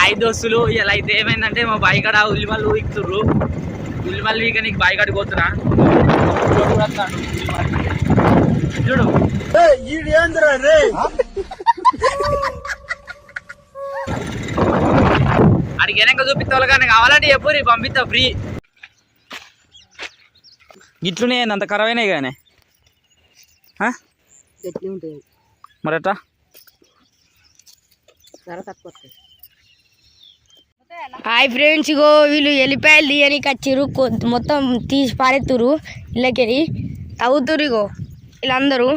ఐదు దోస్తులు ఇలా అయితే ఏమైందంటే మా బాయి కాడ ఉల్లిమల్లు ఎక్కుతుర్రు ఉల్లిమల్లు వీక నీకు బాయి కాడికి పోతున్నా. చూడు. అడిగి వెనక చూపిస్తావు కానీ కావాలంటే చెప్పు నీ పంపిస్తా ఫ్రీ. గిట్లునే అంత ఖరాబైనాయి కానీ గట్టి ఉంటుంది మరి ఎట్లా ధర తక్కువ హాయ్ ఫ్రెండ్స్ ఇగో వీళ్ళు ఎల్లిపాయలు తీయనికి వచ్చిర్రు. కొ- మొత్తం తీసి పారెత్తురు ఇళ్ళకెళ్ళి తవ్వుతురు ఇగో వీళ్ళందరూ.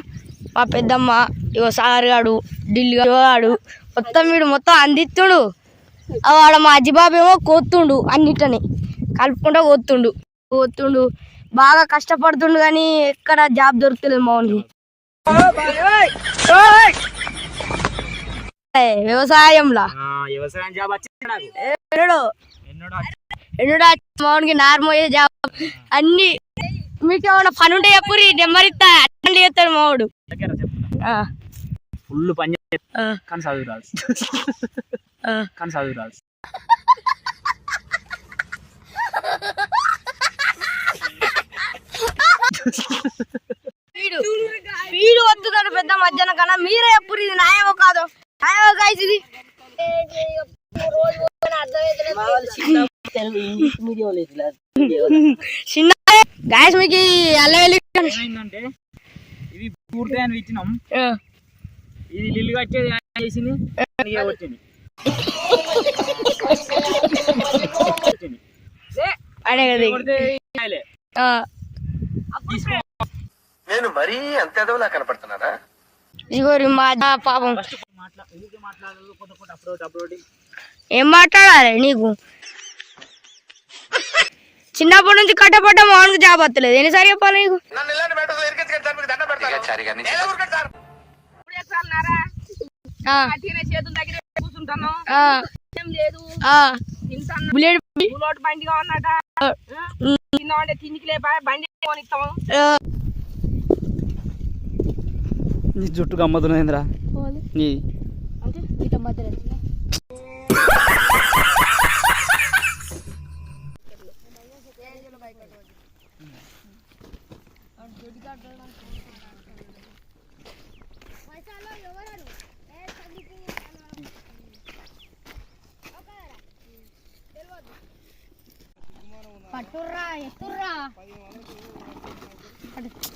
మా పెద్దమ్మ ఇగో సాగర్గాడు ఢిల్లీ గాడు మొత్తం వీడు మొత్తం అందిస్తుడు వాడు వాడ మా అజ్జిబాబు ఏమో కోతుండు అన్నిటని కలుపుకుంటా కోతుండు కోతుండు బాగా కష్టపడుతుండు కానీ ఎక్కడ జాబ్ దొరుకుతలేదు మౌన్కి వ్యవసాయంలా? వ్యవసాయం జాబ్ వచ్చింది ఎన్నడో? ఎన్నడో ఎన్నడో మౌనికి నార్మల్ జాబ్. అన్ని మీకు ఏమైనా పని ఉంటే నెమ్మరిస్తా అట్లా చేస్తాడు మావాడు. ఫుల్ పని కానీ చదువు రాదు. కానీ చదువు రాదు. చిన్న గాయస్ మీకు అల్లవెల్లి ఏమైందంటే ఇవి పూర్తి ఇచ్చినాం. ఇది లిల్లు కట్టేది చేసింది వచ్చింది. నేను మరీ అంత ఎదవలా కనపడుతున్నారా ఇదిగో రీ మా పాపం. ఏం మాట్లాడాలి నీకు? చిన్నప్పటి నుంచి కట్టపడ్డ మౌనికి జాబ్ వస్తలేదు. ఎన్నిసారి చెప్పాలి నీకు? నన్ను ఇలాంటి బయట ఇరికించుకొని నీ జుట్టు గమ్మతున్నదిరా నీ.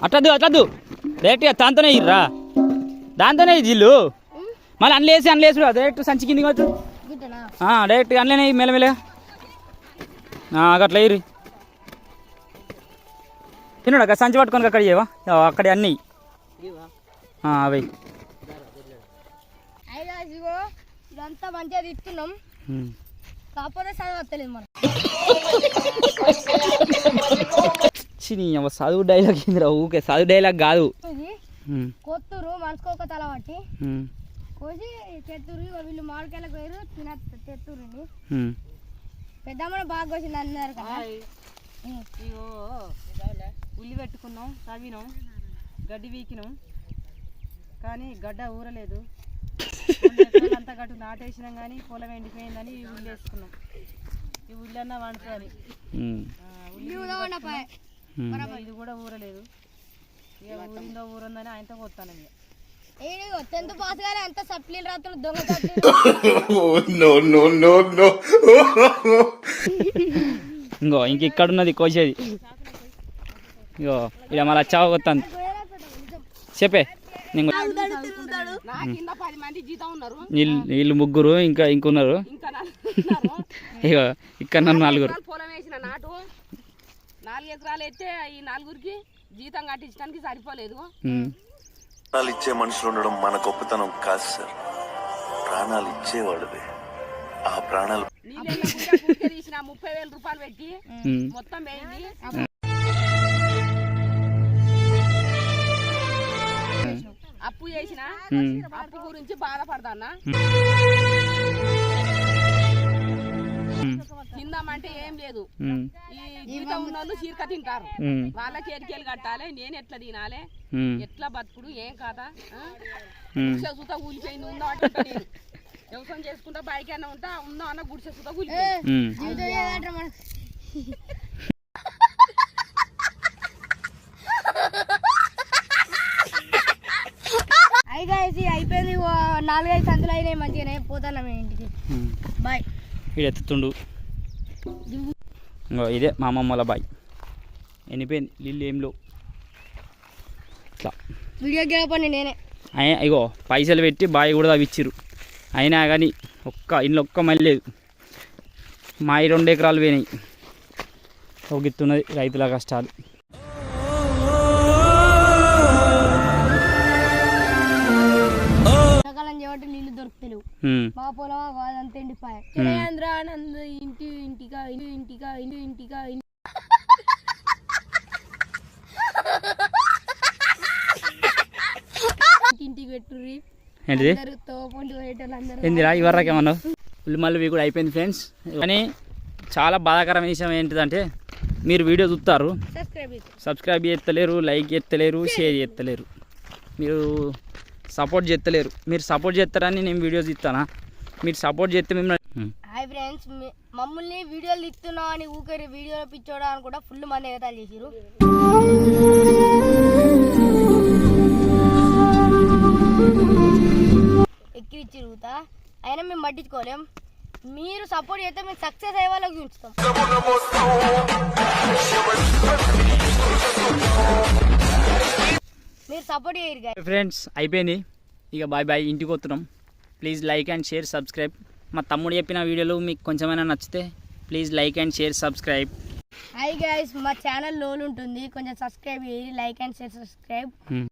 అట్లద్దు అట్లద్దు డైరెక్ట్గా దాంతోనే ఇర్రా. దాంతోనే జిల్లు మళ్ళీ అన్లేసి అన్లేసి డైరెక్ట్ సంచి కింది కొట్టు డైరెక్ట్గా అన్లేనే మెల్లమెల్లగా. అట్లా ఇరి తిన్నాడు అక్కడ సంచి పట్టుకొని అక్కడ చేయవా అక్కడ అన్నీ. అవి. ఇదంతా మంచిగా తిప్పుతున్నాం. కాకపోతే మనం చదువు డైలాగ్ ఏందిరా ఊకే చదువు డైలాగ్ కాదు. కొత్తురు మనసుకో ఒక తల పట్టి. కోసి తెత్తురు ఇగో వీళ్ళు మామిడికాయలకు పోయారు తిన తెత్తురు ఉమ్. పెద్దమ్మని బాగా కోసింది అన్నారు కదా. ఉల్లి పెట్టుకున్నాం తవ్వినాం గడ్డి వీకినాం కానీ గడ్డ ఊరలేదు. అంతా గట్టు నాటేసినాం కానీ పొలం ఎండిపోయిందని ఉల్లి వేసుకున్నాం. ఈ ఉల్లి అన్న వండుతుంది. ఇది కూడా ఊరలేదు. ఇక ఊరిందో ఊరుందని ఆయనతో కొత్తాను ఇక. టెన్త్ పాస్ కానీ అంత సప్లీలు రాత్రులు దొంగ సప్లీలు నో నో నో నో. ఇంకో ఇంక ఇక్కడ ఉన్నది కోసేది. ఇగో ఇక మళ్ళీ వచ్చావు కొత్తాను చెప్పే వీళ్ళు ముగ్గురు ఇంకా ఇంకున్నారు. ఇంకా నలుగురు ఉన్నారు. ఇక ఇక్కడ నన్ను నలుగురు ఎకరాలు పొలం వేసిన నాటు నాలుగు ఎకరాలు అయితే ఈ నలుగురికి జీతం కట్టించడానికి సరిపోలేదు. ప్రాణాలు ఇచ్చే మనుషులు ఉండడం మన గొప్పతనం కాదు సార్ ప్రాణాలు ఇచ్చేవాళ్ళవే ఆ ప్రాణాలు తీసిన ముప్పై వేల రూపాయలు పెట్టి. మొత్తం వేయింది అప్పు చేసిన. అప్పు గురించి బాధపడతానా. తిందామంటే ఏం లేదు. ఈ జీతం ఉన్న వాళ్ళు చీరక తింటారు. వాళ్ళకి ఎరికేలు కట్టాలి నేను ఎట్లా తినాలి. ఎట్లా బతుకుడు? ఏం కాదా ఉమ్. చూతా ఊలిపోయింది ఉందా అంటే వ్యవసాయం చేసుకుంటా బైక్ అన్న ఉంటా ఉందా అన్న గుడిసె సుతా కూలి ఉమ్. అయి guys, ఇది అయిపోయింది. ఓ నాలుగైదు సందులు అయినాయి మంచిగానే. పోతాను మేము ఇంటికి. బాయ్ వీడు ఎత్తుతుండు ఇంకో ఇదే మా అమ్మమ్మల బాయ్. ఎనిపోయింది నీళ్ళు ఏం లేవు. ఇట్లా. వీడియో గేపండి నేనే. అయ్యా ఇగో పైసలు పెట్టి బాయ్ కూడా తవ్విచ్చిర్రు. అయినా కానీ ఒక్క ఇంట్లో ఒక్క మళ్ళీ లేదు. మా ఈ రెండు ఎకరాలు పోయినాయి. ఒగిస్తున్నది రైతుల కష్టాలు. ఎండాకాలం చేయబట్టి నీళ్ళు దొరుకుతలేవు. మా పొలం అదంతా ఎండిపోయాయి. ఇంటి ఇంటిగా ఇంటి ఇంటిగా ఇంటి ఇంటిగా ఇంటి. ఇంటికి పెట్టుర్రి. ఏంటిది? ఏందిరా కూడా అయిపోయింది ఫ్రెండ్స్. కానీ చాలా బాధాకరమైన విషయం ఏంటిదంటే మీరు వీడియో చూస్తారు. సబ్స్క్రైబ్ చేస్తలేరు లైక్ చేస్తలేరు షేర్ చేస్తలేరు. మీరు సపోర్ట్ చేస్తలేరు. మీరు సపోర్ట్ చేస్తారని నేను వీడియోస్ ఇస్తానా మీరు సపోర్ట్ చేస్తే మిమ్మల్ని ఉమ్. హాయ్ ఫ్రెండ్స్ మమ్మల్ని వీడియోలు తీస్తున్నావు అని ఊకరి వీడియోలో పిచ్చోడా అని కూడా ఫుల్ మంది ఎగతాలు చేసిరు ఎక్కిరిచ్చి తిరుగుతా అయినా మేము పట్టించుకోలేం. మీరు సపోర్ట్ చేస్తే మేము సక్సెస్ అయ్యే వాళ్ళకి ఉంచుతాం మీరు సపోర్ట్ చేయరు. ఫ్రెండ్స్ అయిపోయింది. ఇక బాయ్ బాయ్ ఇంటికి వస్తున్నాం. Please like and share subscribe మా తమ్ముడు చెప్పిన వీడియోలు మీకు కొంచెమైనా నచ్చితే please like and share subscribe hi guys మా ఛానల్ లోన్ ఉంటుంది. కొంచెం సబ్స్క్రైబ్ చేయండి లైక్ అండ్ షేర్ సబ్స్క్రైబ్